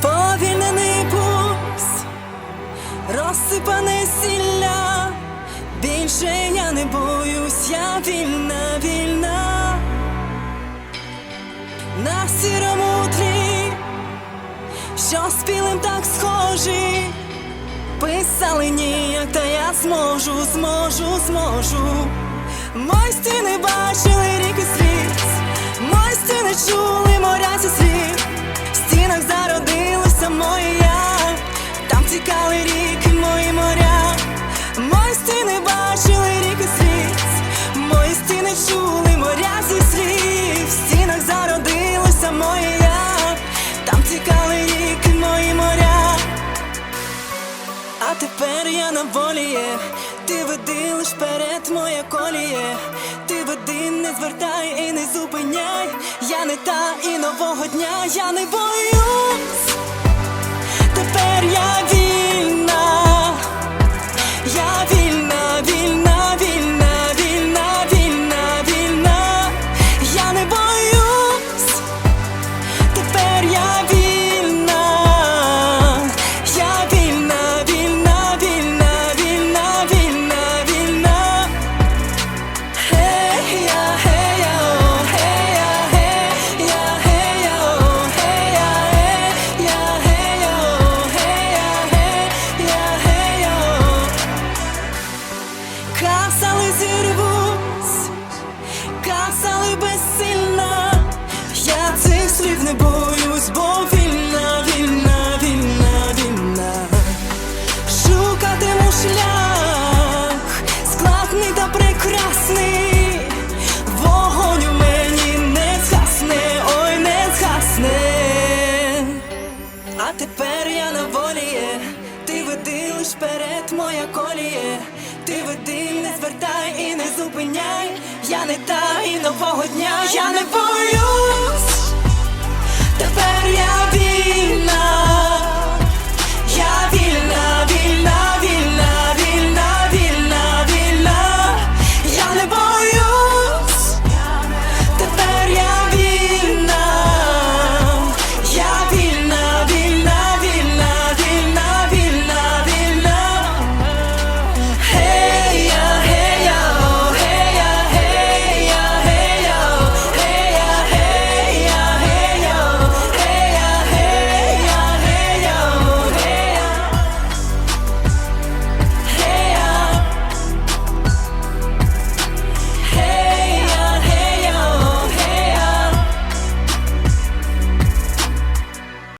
Повільнений пульс, розсипане сілля. Більше я не боюсь, я вільна, вільна. На сірому тлі, що спілим так схожі. Писали ніяк, та я зможу, зможу, зможу. Мої стіни бачили ріки сліз, мої стіни чули А тепер я на волі є. Ти веди лиш вперед моє коліє. Ти веди, не звертай і не зупиняй. Я не та і нового дня. Я не боюсь yeah. Тепер я на волі є, ти веди лиш перед моя коліє. Ти веди, не звертай і не зупиняй. Я не та і нового дня, я не боюсь.